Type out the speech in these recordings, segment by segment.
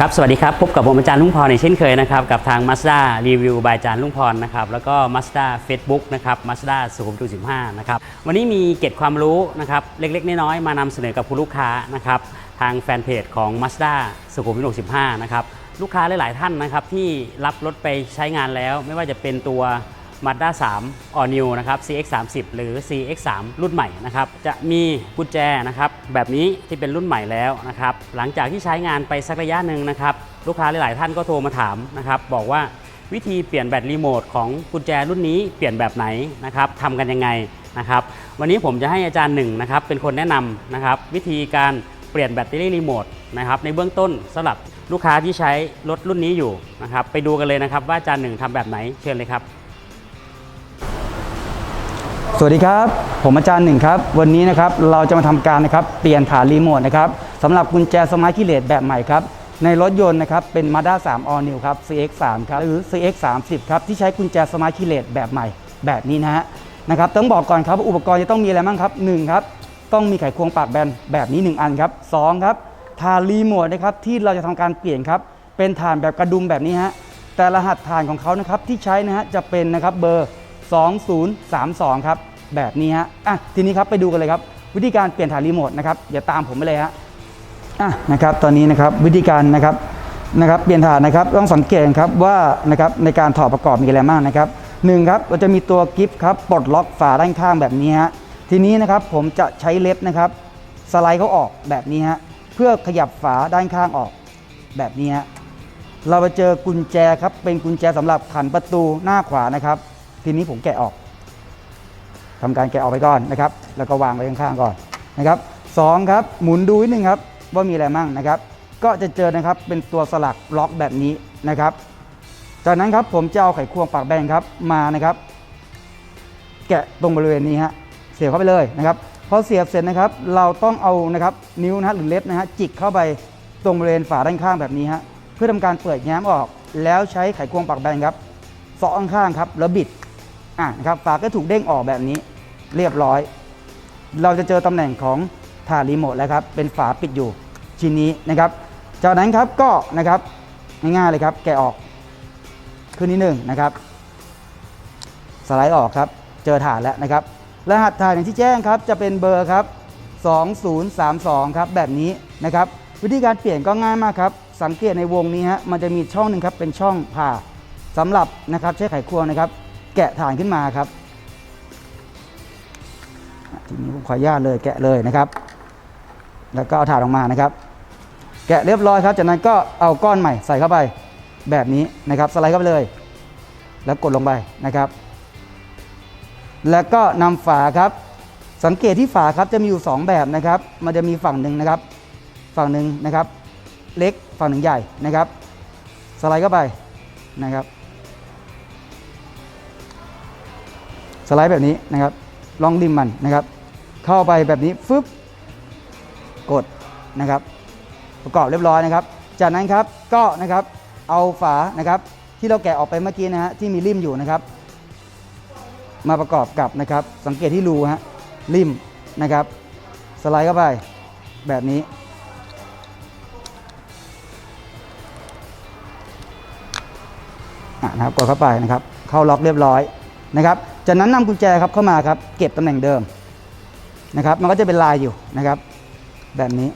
ครับ สวัสดีครับ พบกับผมอาจารย์ลุงพรในเช่นเคยนะครับ กับทาง Mazda Review by อาจารย์ลุงพรนะครับ แล้วก็ Mazda Facebook นะครับ Mazda สุขุมวิท15 นะครับ วันนี้มีเกร็ดความรู้นะครับ เล็กๆ น้อยๆ มานำเสนอกับคุณลูกค้านะครับ ทางแฟนเพจของ Mazda สุขุมวิท15 นะครับ ลูกค้าหลายๆ ท่านนะครับที่รับรถไปใช้งานแล้ว ไม่ว่าจะเป็นตัว Mazda 3 All New นะครับ CX 3 0 หรือ CX 3 รุ่นใหม่นะครับ จะมีกุญแจนะครับ แบบนี้ที่เป็นรุ่นใหม่แล้วนะครับ หลังจากที่ใช้งานไปสักระยะหนึ่งนะครับ ลูกค้าหลาย ๆ ท่านก็โทรมาถามนะครับ บอกว่าวิธีเปลี่ยนแบตรีโมทของกุญแจรุ่นนี้เปลี่ยนแบบไหนนะครับทำกันยังไงนะครับ วันนี้ผมจะให้อาจารย์หนึ่งนะครับ เป็นคนแนะนำนะครับ วิธีการเปลี่ยนแบตเตอรี่รีโมทนะครับ ในเบื้องต้นสำหรับลูกค้าที่ใช้รถรุ่นนี้อยู่นะครับ ไปดูกันเลยนะครับ ว่าอาจารย์หนึ่งทำแบบไหนเชิญเลยครับ สวัสดีครับ ผมอาจารย์หนึ่งครับ วันนี้นะครับเราจะมาทำการนะครับเปลี่ยนฐานรีโมทนะครับสำหรับกุญแจสมาร์ทคีย์เลสแบบใหม่ครับ ในรถยนต์นะครับเป็น Mazda 3 All New ครับ CX 3 ครับหรือ CX 3 0 ครับที่ใช้กุญแจสมาร์ทคีย์เลสแบบใหม่ แบบนี้นะฮะนะครับต้องบอกก่อนครับอุปกรณ์จะต้องมีอะไรบ้างครับหนึ่งครับต้องมีไขควงปากแบนแบบนี้ 1 อันครับสองครับฐานรีโมทนะครับที่เราจะทำการเปลี่ยนครับเป็นฐานแบบกระดุมแบบนี้ฮะแต่รหัสฐานของเขานะครับที่ใช้นะฮะจะเป็นนะครับเบอร์ 2032 ครับ แบบนี้ฮะอะทีนี้ครับไปดูกันเลยครับ วิธีการเปลี่ยนฐานรีโมทนะครับอย่าตามผมไปเลยฮะอะนะครับตอนนี้นะครับวิธีการนะครับนะครับเปลี่ยนฐานนะครับต้องสังเกตครับว่านะครับในการถอดประกอบมีอะไรบ้างนะครับหนึ่งครับเราจะมีตัวกิฟต์ครับปลดล็อกฝาด้านข้างแบบนี้ฮะทีนี้นะครับผมจะใช้เล็บนะครับสไลด์เขาออกแบบนี้ฮะเพื่อขยับฝาด้านข้างออกแบบนี้ฮะเราไปเจอกุญแจครับเป็นกุญแจสำหรับขันประตูหน้าขวานะครับ ทีนี้ผมแกะออกทำการแกะออกไปก่อนนะครับ แล้วก็วางไว้ข้างๆก่อนนะครับสองครับหมุนดูนิดนึงครับว่ามีอะไรมั่งนะครับ ก็จะเจอนะครับเป็นตัวสลักล็อกแบบนี้นะครับ จากนั้นครับผมจะเอาไขควงปากแบนครับมานะครับ แกะตรงบริเวณนี้ฮะเสียบเข้าไปเลยนะครับพอเสียบเสร็จนะครับ เราต้องเอานะครับนิ้วนะฮะหรือเล็บนะฮะจิกเข้าไปตรงบริเวณฝาด้านข้างแบบนี้ฮะเพื่อทำการเปิดแง้มออก แล้วใช้ไขควงปากแบนครับเสาะข้างๆครับแล้วบิด อะนะครับฝาก็ถูกเด้งออกแบบนี้เรียบร้อย เราจะเจอตำแหน่งของถาดรีโมทแล้วครับ เป็นฝาปิดอยู่ชิ้นนี้นะครับ จากนั้นครับก็นะครับง่ายๆเลยครับ แกะออกขึ้นนิดหนึ่งนะครับ สไลด์ออกครับ เจอฐานแล้วนะครับ รหัสฐานอย่างที่แจ้งครับ จะเป็นเบอร์ครับ 2032 ครับ แบบนี้นะครับ วิธีการเปลี่ยนก็ง่ายมากครับ สังเกตในวงนี้ฮะ มันจะมีช่องหนึ่งครับ เป็นช่องผ่าสำหรับนะครับใช้ไขควงนะครับ แกะฐานขึ้นมาครับทีนี้ผมขออนุญาตเลยแกะเลยนะครับ แล้วก็เอาฐานออกมานะครับ แกะเรียบร้อยครับจากนั้นก็เอาก้อนใหม่ใส่เข้าไปแบบนี้นะครับ สไลด์เข้าไปเลย แล้วกดลงไปนะครับ แล้วก็นำฝาครับ สังเกตที่ฝาครับจะมีอยู่ 2 แบบนะครับ มันจะมีฝั่งหนึ่งนะครับ ฝั่งหนึ่งนะครับ เล็กฝั่งหนึ่งใหญ่นะครับ สไลด์เข้าไปนะครับ สไลด์แบบนี้นะครับลองดิมมันนะครับ เข้าไปแบบนี้ฟึบกดนะครับ ประกอบเรียบร้อยนะครับ จากนั้นครับก็นะครับเอาฝานะครับ ที่เราแกะออกไปเมื่อกี้นะฮะที่มีริ่มอยู่นะครับ มาประกอบกับนะครับ สังเกตที่รูฮะริ่มนะครับ สไลด์เข้าไปแบบนี้นะครับกดเข้าไปนะครับ เข้าล็อกเรียบร้อยนะครับ จากนั้นนำกุญแจครับเข้ามาครับ เก็บตำแหน่งเดิมนะครับ มันก็จะเป็นลายอยู่นะครับ แบบนี้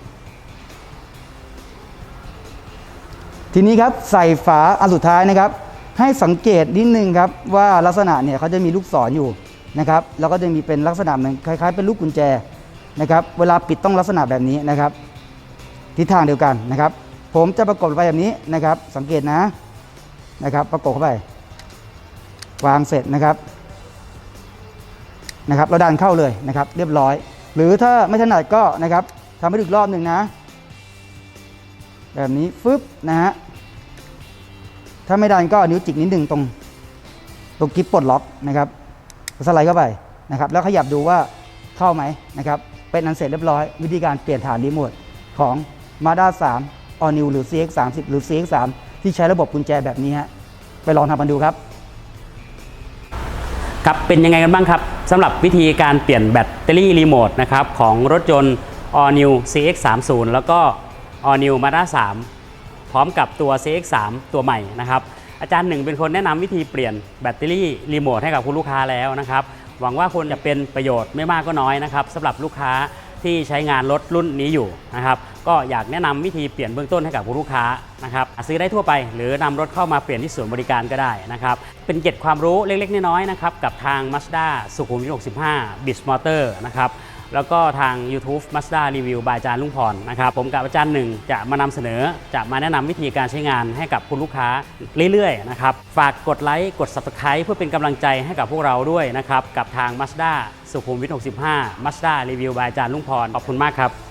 ทีนี้ครับใส่ฝาอันสุดท้ายนะครับ ให้สังเกตนิดนึงครับว่าลักษณะเนี่ยเขาจะมีลูกศรอยู่นะครับ แล้วก็จะมีเป็นลักษณะเหมือนคล้าย ๆ เป็นลูกกุญแจนะครับ เวลาปิดต้องลักษณะแบบนี้นะครับ ทิศทางเดียวกันนะครับ ผมจะประกบไปแบบนี้นะครับ สังเกตนะนะครับ ประกบเข้าไป วางเสร็จนะครับ นะครับเราดันเข้าเลยนะครับเรียบร้อย หรือถ้าไม่ถนัดก็นะครับทำให้อีกรอบหนึ่งนะ แบบนี้ฟึบนะฮะถ้าไม่ดันก็นิ้วจิกนิดหนึ่งตรงตรงกิฟปลดล็อกนะครับสไลด์เข้าไปนะครับแล้วขยับดูว่าเข้าไหมนะครับเป็นอันเสร็จเรียบร้อย วิธีการเปลี่ยนฐานรีโมทของ Mazda 3 All New หรือ CX 3 0หรือ CX 3ที่ใช้ระบบกุญแจแบบนี้ฮะไปลองทำกันดูครับ ครับเป็นยังไงกันบ้างครับสำหรับวิธีการเปลี่ยนแบตเตอรี่รีโมทนะครับของรถยนต์ All New CX 3 0แล้วก็ All New Mazda 3 พร้อมกับตัว CX3 ตัวใหม่นะครับอาจารย์หนึ่งเป็นคนแนะนำวิธีเปลี่ยนแบตเตอรี่รีโมทให้กับคุณลูกค้าแล้วนะครับหวังว่าคนจะเป็นประโยชน์ไม่มากก็น้อยนะครับสำหรับลูกค้า ที่ใช้งานรถรุ่นนี้อยู่นะครับ ก็อยากแนะนำวิธีเปลี่ยนเบื้องต้นให้กับผู้ลูกค้านะครับซื้อได้ทั่วไป หรือนำรถเข้ามาเปลี่ยนที่ศูนย์บริการก็ได้นะครับ เป็นเกร็ดความรู้เล็กๆน้อยๆนะครับกับทาง Mazda สุขุมวิท65 b i t Motor นะครับ แล้วก็ทาง YouTube Mazda Review บายอาจารย์ลุงพรนะครับผมกับอาจารย์หนึ่งจะมานำเสนอ จะมาแนะนำวิธีการใช้งานให้กับคุณลูกค้าเรื่อยๆนะครับฝากกดไลค์กด Subscribe เพื่อเป็นกำลังใจให้กับพวกเราด้วยนะครับกับทาง Mazda สุขุมวิท65 Mazda Review บายอาจารย์ลุงพรขอบคุณมากครับ